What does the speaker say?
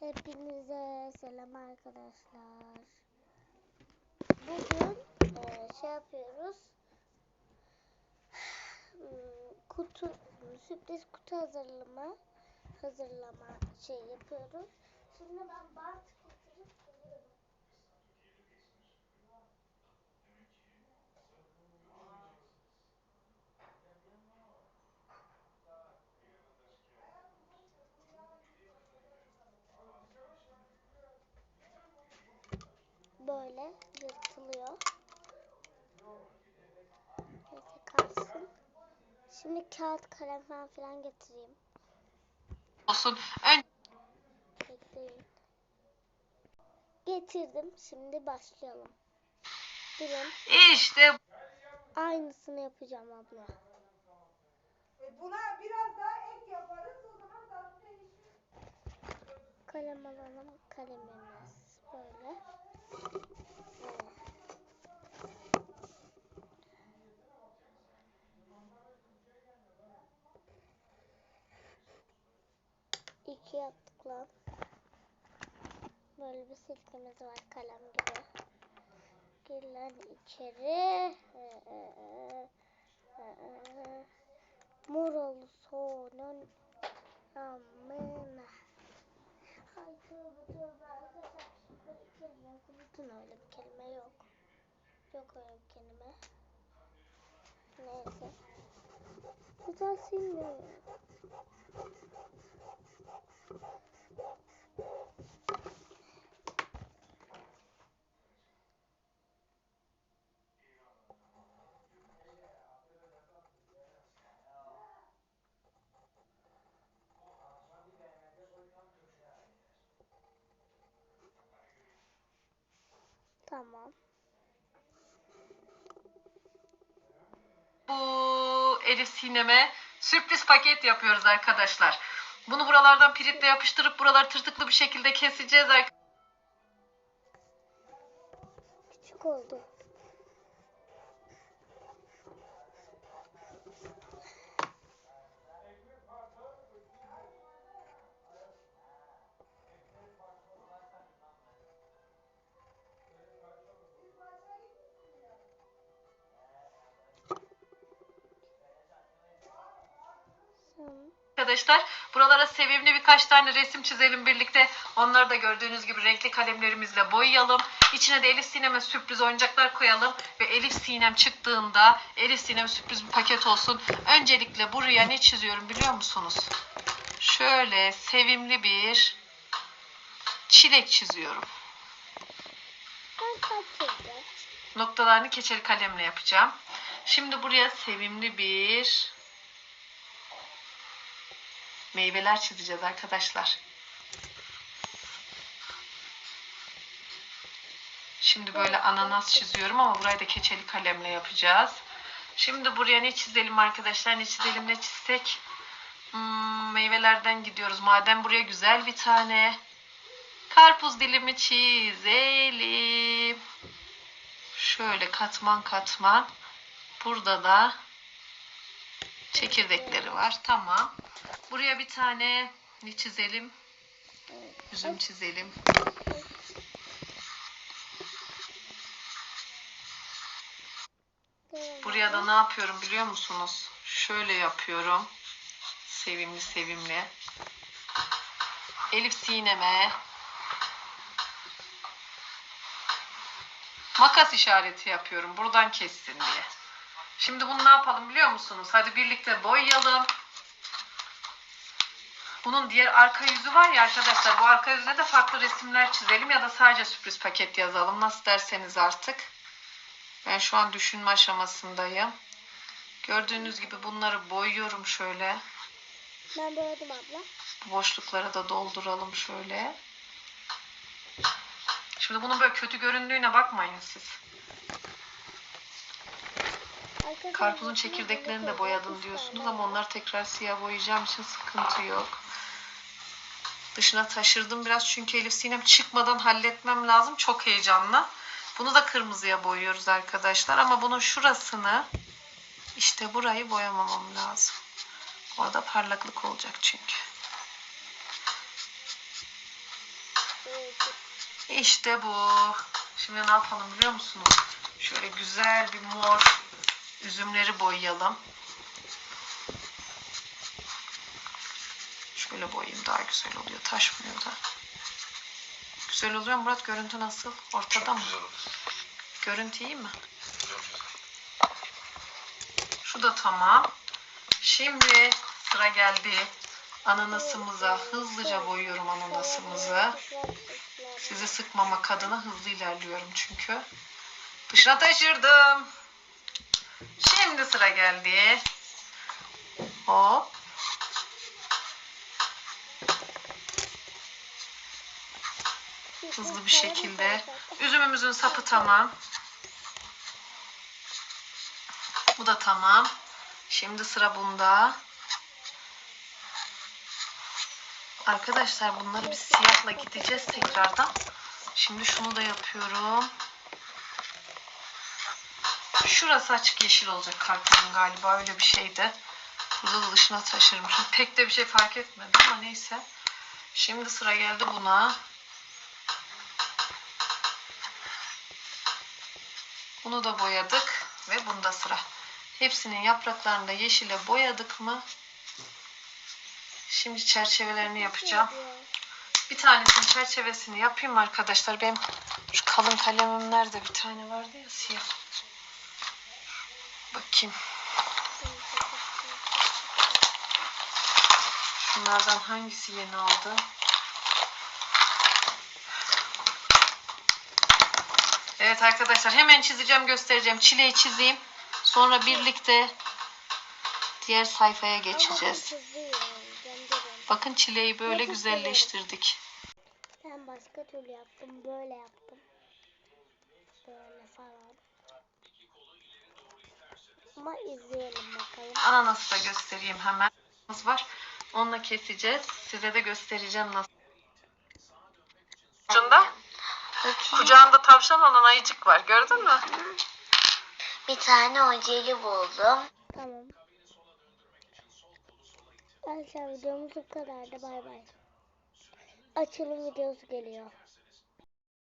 Hepinize selam arkadaşlar. Bugün e, şey yapıyoruz. Kutu sürpriz kutu hazırlama hazırlama şey yapıyoruz. Şimdi ben bant Şimdi kağıt kalem falan filan getireyim. olsun. Ön Bekleyin. Getirdim. Şimdi başlayalım. Durun. işte Aynısını yapacağım abla. E buna biraz daha ek yaparız o zaman değişir. Kalem alalım. Kalemimiz böyle. İki yaptık lan. Böyle bir silkemiz var kalem gibi. Gir lan içeri. Mor olsun. Amına. Ay tövbe tövbe arkadaşlar. Böyle kelime yok. Unutun öyle bir kelime yok. Yok öyle bir kelime. Neyse. Güzel silmiyor. Tamam. bu Elif Sinem'e sürpriz paket yapıyoruz arkadaşlar. Bunu buralardan piritle yapıştırıp buraları tırtıklı bir şekilde keseceğiz arkadaşlar. Küçük oldu. Sen Arkadaşlar buralara sevimli birkaç tane resim çizelim birlikte. Onları da gördüğünüz gibi renkli kalemlerimizle boyayalım. İçine de Elif Sinem'e sürpriz oyuncaklar koyalım. Ve Elif Sinem çıktığında Elif Sinem sürpriz bir paket olsun. Öncelikle buraya ne çiziyorum biliyor musunuz? Şöyle sevimli bir çilek çiziyorum. Noktalarını keçeli kalemle yapacağım. Şimdi buraya sevimli bir meyveler çizeceğiz arkadaşlar. Şimdi böyle ananas çiziyorum ama burayı da keçeli kalemle yapacağız. Şimdi buraya ne çizelim arkadaşlar? Ne çizelim ne çizsek? Hmm, meyvelerden gidiyoruz. Madem buraya güzel bir tane karpuz dilimi çizelim. Şöyle katman katman. Burada da çekirdekleri var. Tamam. Buraya bir tane ne çizelim? Üzüm çizelim. Buraya da ne yapıyorum biliyor musunuz? Şöyle yapıyorum. Sevimli sevimli. Elif sineme makas işareti yapıyorum. Buradan kessin diye. Şimdi bunu ne yapalım biliyor musunuz? Hadi birlikte boyayalım. Bunun diğer arka yüzü var ya arkadaşlar. Bu arka yüzüne de farklı resimler çizelim ya da sadece sürpriz paket yazalım. Nasıl derseniz artık. Ben şu an düşünme aşamasındayım. Gördüğünüz gibi bunları boyuyorum şöyle. Ben boyadım abla. Bu boşlukları da dolduralım şöyle. Şimdi bunun böyle kötü göründüğüne bakmayın siz. Karpuzun çekirdeklerini de boyadım diyorsunuz ama tane. onları tekrar siyah boyayacağım için sıkıntı yok. Dışına taşırdım biraz çünkü Elif Sinem çıkmadan halletmem lazım. Çok heyecanlı. Bunu da kırmızıya boyuyoruz arkadaşlar ama bunun şurasını işte burayı boyamamam lazım. Orada parlaklık olacak çünkü. İşte bu. Şimdi ne yapalım biliyor musunuz? Şöyle güzel bir mor üzümleri boyayalım. Şöyle boyayayım daha güzel oluyor. Taşmıyor da. Güzel oluyor Murat. Görüntü nasıl? Ortada mı? Güzel oldu. Görüntü iyi mi? Güzel güzel. Şu da tamam. Şimdi sıra geldi ananasımıza. Hızlıca boyuyorum ananasımızı. Sizi sıkmamak adına hızlı ilerliyorum çünkü. Dışına taşırdım. Şimdi sıra geldi. Hop. Hızlı bir şekilde. Üzümümüzün sapı tamam. Bu da tamam. Şimdi sıra bunda. Arkadaşlar bunları biz siyahla gideceğiz tekrardan. Şimdi şunu da yapıyorum. Şurası açık yeşil olacak karpuzun galiba öyle bir şeydi. Burada da dışına taşırmışım. Pek de bir şey fark etmedi ama neyse. Şimdi sıra geldi buna. Bunu da boyadık ve bunda sıra. Hepsinin yapraklarını da yeşile boyadık mı? Şimdi çerçevelerini yapacağım. Bir tanesinin çerçevesini yapayım arkadaşlar. Benim şu kalın kalemim nerede? Bir tane vardı ya siyah. Bakayım. Şunlardan hangisi yeni aldı? Evet arkadaşlar hemen çizeceğim göstereceğim. Çileyi çizeyim. Sonra birlikte diğer sayfaya geçeceğiz. Bakın çileyi böyle güzelleştirdik. Ben başka türlü yaptım. Böyle yaptım. Böyle falan. Ama izleyelim bakalım. Ananası da göstereyim hemen. var. Onunla keseceğiz. Size de göstereceğim nasıl. Ucunda kucağında tavşan olan ayıcık var. Gördün mü? Bir tane ojeli buldum. Tamam. Arkadaşlar videomuz bu kadardı. Bay bay. Açılım videosu geliyor.